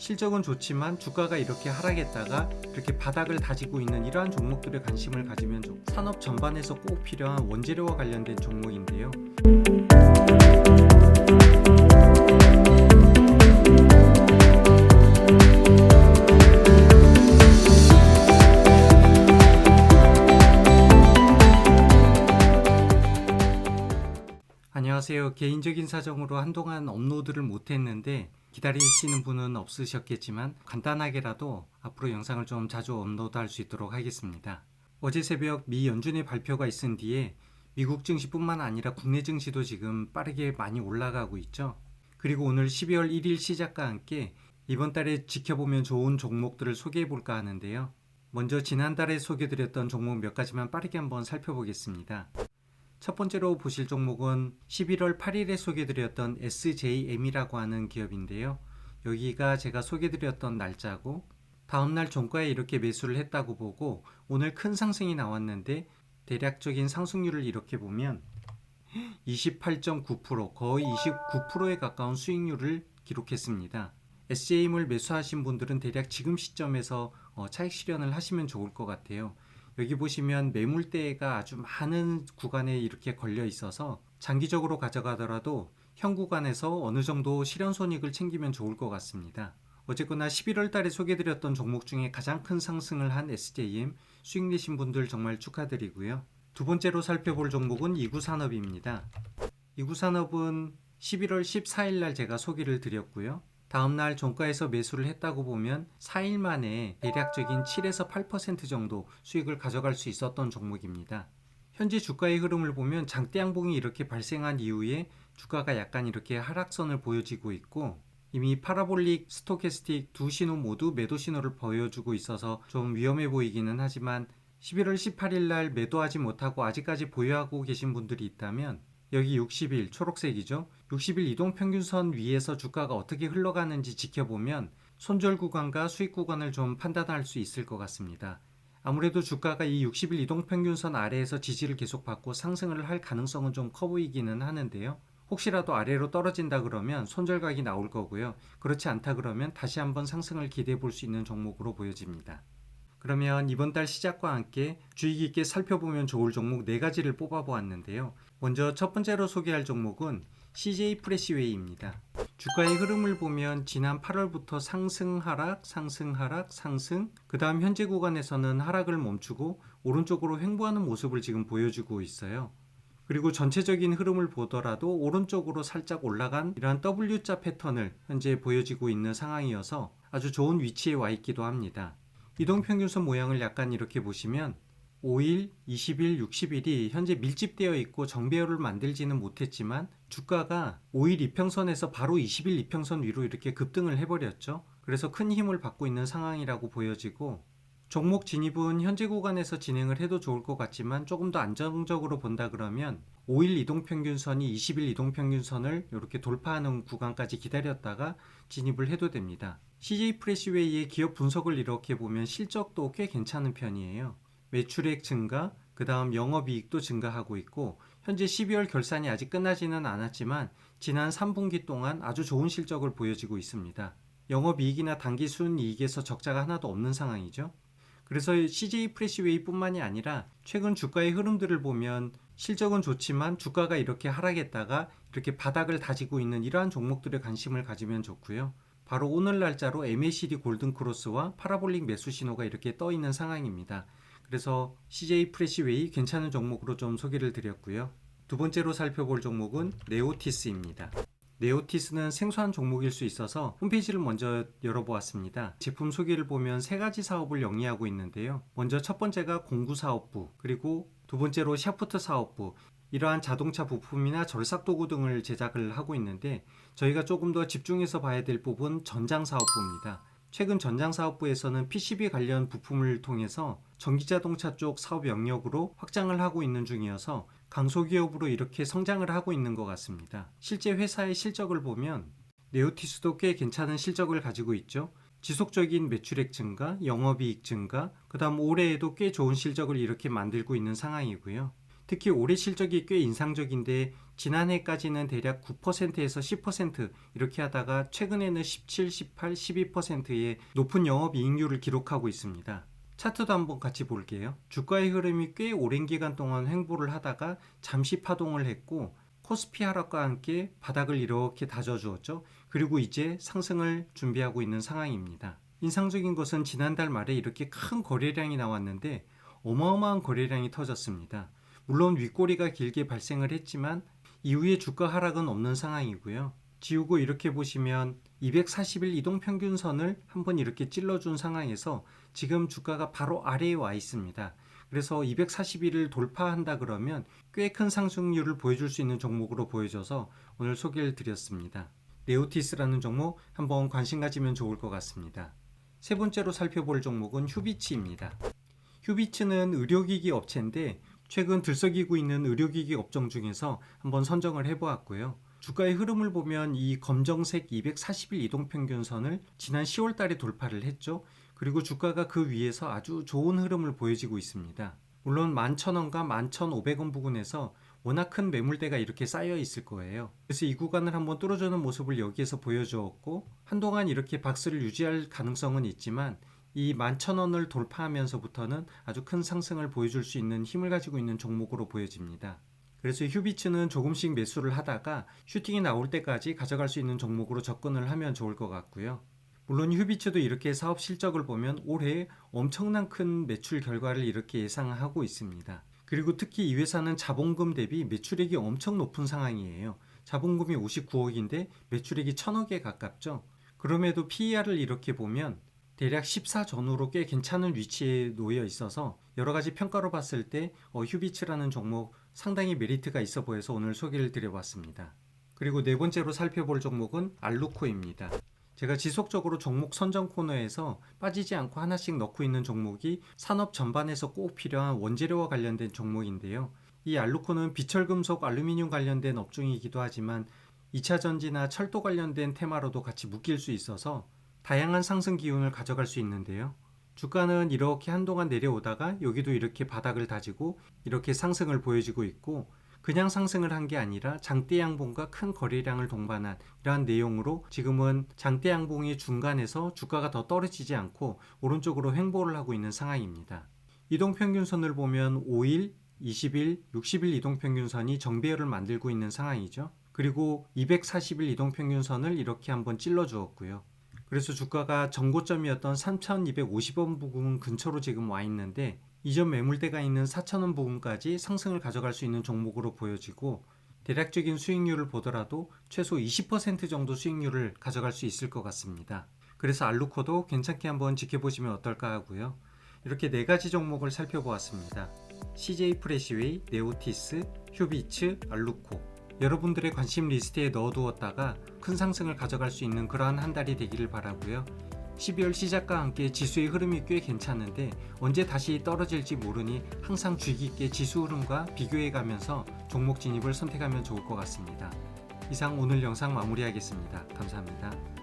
실적은 좋지만 주가가 이렇게 하락했다가 이렇게 바닥을 다지고 있는 이러한 종목들에 관심을 가지면 좋고 산업 전반에서 꼭 필요한 원재료와 관련된 종목인데요. 안녕하세요. 개인적인 사정으로 한동안 업로드를 못했는데 기다리시는 분은 없으셨겠지만 간단하게라도 앞으로 영상을 좀 자주 업로드할 수 있도록 하겠습니다. 어제 새벽 미 연준의 발표가 있은 뒤에 미국 증시뿐만 아니라 국내 증시도 지금 빠르게 많이 올라가고 있죠. 그리고 오늘 12월 1일 시작과 함께 이번 달에 지켜보면 좋은 종목들을 소개해 볼까 하는데요. 먼저 지난달에 소개드렸던 종목 몇 가지만 빠르게 한번 살펴보겠습니다. 첫 번째로 보실 종목은 11월 8일에 소개드렸던 SJM이라고 하는 기업인데요. 여기가 제가 소개드렸던 날짜고 다음날 종가에 이렇게 매수를 했다고 보고 오늘 큰 상승이 나왔는데 대략적인 상승률을 이렇게 보면 28.9% 거의 29%에 가까운 수익률을 기록했습니다. SJM을 매수하신 분들은 대략 지금 시점에서 어, 차익 실현을 하시면 좋을 것 같아요. 여기 보시면 매물대가 아주 많은 구간에 이렇게 걸려 있어서 장기적으로 가져가더라도 현 구간에서 어느 정도 실현 손익을 챙기면 좋을 것 같습니다. 어쨌거나 11월 달에 소개드렸던 종목 중에 가장 큰 상승을 한 SJM 수익 내신 분들 정말 축하드리고요. 두 번째로 살펴볼 종목은 이구산업입니다. 이구산업은 11월 14일 날 제가 소개를 드렸고요. 다음날 종가에서 매수를 했다고 보면 4일 만에 대략적인 7에서 8% 정도 수익을 가져갈 수 있었던 종목입니다. 현재 주가의 흐름을 보면 장대 양봉이 이렇게 발생한 이후에 주가가 약간 이렇게 하락선을 보여지고 있고 이미 파라볼릭 스토캐스틱 두 신호 모두 매도 신호를 보여주고 있어서 좀 위험해 보이기는 하지만 11월 18일 날 매도하지 못하고 아직까지 보유하고 계신 분들이 있다면 여기 60일 초록색이죠. 60일 이동 평균선 위에서 주가가 어떻게 흘러가는지 지켜보면 손절 구간과 수익 구간을 좀 판단할 수 있을 것 같습니다. 아무래도 주가가 이 60일 이동 평균선 아래에서 지지를 계속 받고 상승을 할 가능성은 좀 커 보이기는 하는데요. 혹시라도 아래로 떨어진다 그러면 손절각이 나올 거고요. 그렇지 않다 그러면 다시 한번 상승을 기대해 볼 수 있는 종목으로 보여집니다. 그러면 이번 달 시작과 함께 주의 깊게 살펴보면 좋을 종목 네 가지를 뽑아 보았는데요. 먼저 첫 번째로 소개할 종목은 CJ 프레시웨이입니다. 주가의 흐름을 보면 지난 8월부터 상승 하락, 상승 하락, 상승, 그 다음 현재 구간에서는 하락을 멈추고 오른쪽으로 횡보하는 모습을 지금 보여주고 있어요. 그리고 전체적인 흐름을 보더라도 오른쪽으로 살짝 올라간 이러한 W자 패턴을 현재 보여지고 있는 상황이어서 아주 좋은 위치에 와 있기도 합니다. 이동평균선 모양을 약간 이렇게 보시면 5일, 20일, 60일이 현재 밀집되어 있고 정배열을 만들지는 못했지만 주가가 5일 이평선에서 바로 20일 이평선 위로 이렇게 급등을 해버렸죠. 그래서 큰 힘을 받고 있는 상황이라고 보여지고 종목 진입은 현재 구간에서 진행을 해도 좋을 것 같지만 조금 더 안정적으로 본다 그러면 5일 이동평균선이 20일 이동평균선을 이렇게 돌파하는 구간까지 기다렸다가 진입을 해도 됩니다. CJ 프레시웨이의 기업 분석을 이렇게 보면 실적도 꽤 괜찮은 편이에요. 매출액 증가, 그 다음 영업이익도 증가하고 있고 현재 12월 결산이 아직 끝나지는 않았지만 지난 3분기 동안 아주 좋은 실적을 보여지고 있습니다. 영업이익이나 단기 순이익에서 적자가 하나도 없는 상황이죠. 그래서 CJ 프레시웨이 뿐만이 아니라 최근 주가의 흐름들을 보면 실적은 좋지만 주가가 이렇게 하락했다가 이렇게 바닥을 다지고 있는 이러한 종목들에 관심을 가지면 좋고요. 바로 오늘 날짜로 MACD 골든크로스와 파라볼릭 매수 신호가 이렇게 떠 있는 상황입니다. 그래서 CJ 프레시웨이 괜찮은 종목으로 좀 소개를 드렸고요. 두 번째로 살펴볼 종목은 네오티스입니다. 네오티스는 생소한 종목일 수 있어서 홈페이지를 먼저 열어보았습니다. 제품 소개를 보면 세 가지 사업을 영위하고 있는데요. 먼저 첫 번째가 공구 사업부, 그리고 두 번째로 샤프트 사업부, 이러한 자동차 부품이나 절삭 도구 등을 제작을 하고 있는데 저희가 조금 더 집중해서 봐야 될 부분 전장 사업부입니다. 최근 전장 사업부에서는 PCB 관련 부품을 통해서 전기자동차 쪽 사업 영역으로 확장을 하고 있는 중이어서 강소기업으로 이렇게 성장을 하고 있는 것 같습니다. 실제 회사의 실적을 보면 네오티스도 꽤 괜찮은 실적을 가지고 있죠. 지속적인 매출액 증가, 영업이익 증가, 그 다음 올해에도 꽤 좋은 실적을 이렇게 만들고 있는 상황이고요. 특히 올해 실적이 꽤 인상적인데 지난해까지는 대략 9%에서 10% 이렇게 하다가 최근에는 17, 18, 12%의 높은 영업이익률을 기록하고 있습니다. 차트도 한번 같이 볼게요. 주가의 흐름이 꽤 오랜 기간 동안 횡보를 하다가 잠시 파동을 했고 코스피 하락과 함께 바닥을 이렇게 다져주었죠. 그리고 이제 상승을 준비하고 있는 상황입니다. 인상적인 것은 지난달 말에 이렇게 큰 거래량이 나왔는데 어마어마한 거래량이 터졌습니다. 물론 윗꼬리가 길게 발생을 했지만 이후에 주가 하락은 없는 상황이고요. 지우고 이렇게 보시면 240일 이동 평균선을 한번 이렇게 찔러준 상황에서 지금 주가가 바로 아래에 와 있습니다. 그래서 241을 돌파한다 그러면 꽤 큰 상승률을 보여줄 수 있는 종목으로 보여져서 오늘 소개를 드렸습니다. 네오티스라는 종목 한번 관심 가지면 좋을 것 같습니다. 세 번째로 살펴볼 종목은 휴비치입니다. 휴비츠는 의료기기 업체인데 최근 들썩이고 있는 의료기기 업종 중에서 한번 선정을 해보았고요. 주가의 흐름을 보면 이 검정색 240일 이동평균선을 지난 10월 달에 돌파를 했죠. 그리고 주가가 그 위에서 아주 좋은 흐름을 보여지고 있습니다. 물론 11,000원과 11,500원 부근에서 워낙 큰 매물대가 이렇게 쌓여 있을 거예요. 그래서 이 구간을 한번 뚫어주는 모습을 여기에서 보여주었고 한동안 이렇게 박스를 유지할 가능성은 있지만 이 11,000원을 돌파하면서부터는 아주 큰 상승을 보여줄 수 있는 힘을 가지고 있는 종목으로 보여집니다. 그래서 휴비츠는 조금씩 매수를 하다가 슈팅이 나올 때까지 가져갈 수 있는 종목으로 접근을 하면 좋을 것 같고요. 물론 휴비츠도 이렇게 사업 실적을 보면 올해 엄청난 큰 매출 결과를 이렇게 예상하고 있습니다. 그리고 특히 이 회사는 자본금 대비 매출액이 엄청 높은 상황이에요. 자본금이 59억인데 매출액이 1000억에 가깝죠. 그럼에도 PER을 이렇게 보면 대략 14 전후로 꽤 괜찮은 위치에 놓여 있어서 여러 가지 평가로 봤을 때 어, 휴비츠라는 종목 상당히 메리트가 있어 보여서 오늘 소개를 드려봤습니다. 그리고 네 번째로 살펴볼 종목은 알루코입니다. 제가 지속적으로 종목 선정 코너에서 빠지지 않고 하나씩 넣고 있는 종목이 산업 전반에서 꼭 필요한 원재료와 관련된 종목인데요. 이 알루코는 비철금속 알루미늄 관련된 업종이기도 하지만 2차 전지나 철도 관련된 테마로도 같이 묶일 수 있어서 다양한 상승 기운을 가져갈 수 있는데요. 주가는 이렇게 한동안 내려오다가 여기도 이렇게 바닥을 다지고 이렇게 상승을 보여주고 있고 그냥 상승을 한 게 아니라 장대 양봉과 큰 거래량을 동반한 이러한 내용으로 지금은 장대 양봉의 중간에서 주가가 더 떨어지지 않고 오른쪽으로 횡보를 하고 있는 상황입니다. 이동평균선을 보면 5일, 20일, 60일 이동평균선이 정배열을 만들고 있는 상황이죠. 그리고 240일 이동평균선을 이렇게 한번 찔러 주었고요. 그래서 주가가 정고점이었던 3,250원 부근 근처로 지금 와 있는데 이전 매물대가 있는 4,000원 부근까지 상승을 가져갈 수 있는 종목으로 보여지고 대략적인 수익률을 보더라도 최소 20% 정도 수익률을 가져갈 수 있을 것 같습니다. 그래서 알루코도 괜찮게 한번 지켜보시면 어떨까 하고요. 이렇게 네 가지 종목을 살펴보았습니다. CJ 프레시웨이, 네오티스, 휴비츠, 알루코 여러분들의 관심 리스트에 넣어두었다가 큰 상승을 가져갈 수 있는 그러한 한 달이 되기를 바라고요. 12월 시작과 함께 지수의 흐름이 꽤 괜찮은데 언제 다시 떨어질지 모르니 항상 주의 깊게 지수 흐름과 비교해 가면서 종목 진입을 선택하면 좋을 것 같습니다. 이상 오늘 영상 마무리하겠습니다. 감사합니다.